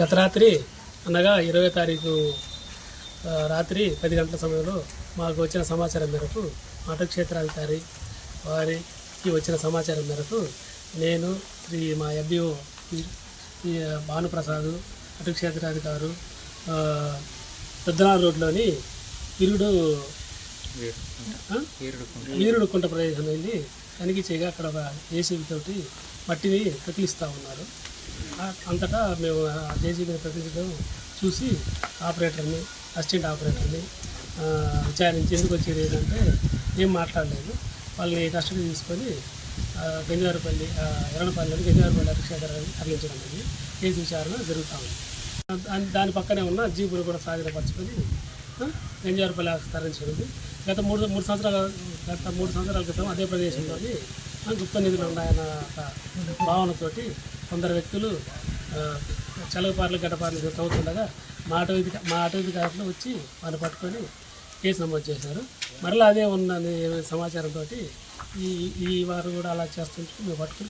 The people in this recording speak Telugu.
గత రాత్రి అనగా ఇరవై తారీఖు రాత్రి పది గంటల సమయంలో మాకు వచ్చిన సమాచారం మేరకు ఆటో క్షేత్రాధికారి వారికి వచ్చిన సమాచారం మేరకు నేను శ్రీ మా ఎంబీఓ భానుప్రసాద్ అటు క్షేత్రాధికారు రోడ్లోని ఇరుడు ఈరుడు వీరుడు కుంట ప్రదేశం వెళ్ళి తనిఖీ చేయగా అక్కడ ఒక ఏసీబీ తోటి మట్టిని తగిలిస్తూ ఉన్నారు. అంతటా మేము ఆ జేసీబీని ప్రతినిధితో చూసి ఆపరేటర్ని అసిస్టెంట్ ఆపరేటర్ని విచారించి ఎందుకు వచ్చేది ఏంటంటే ఏం మాట్లాడలేదు. వాళ్ళని కస్టడీ తీసుకొని గంజారుపల్లి గంజారపల్లి గంజారుపల్లి ఎర్రనపల్లిలోని తరలించడం అనేది కేసు విచారణ జరుగుతూ ఉంది. దాని దాని పక్కనే ఉన్న జీపులు కూడా స్వాధీనపరచుకొని గంజారుపల్లి తరలించడం గత మూడు మూడు సంవత్సరాల గత మూడు సంవత్సరాల క్రితం అదే ప్రదేశంలోని గుప్త నిధులు ఉన్నాయన్న భావనతోటి కొందరు వ్యక్తులు ఆ, గడపార్లు తవ్వుతుండగా మా అటవీ మా అటవీకారులు వచ్చి వారిని పట్టుకొని కేసు నమోదు చేశారు. మరలా అదే ఉన్నది సమాచారంతో ఈ ఈ వారు కూడా అలా చేస్తుంటే మేము పట్టుకుని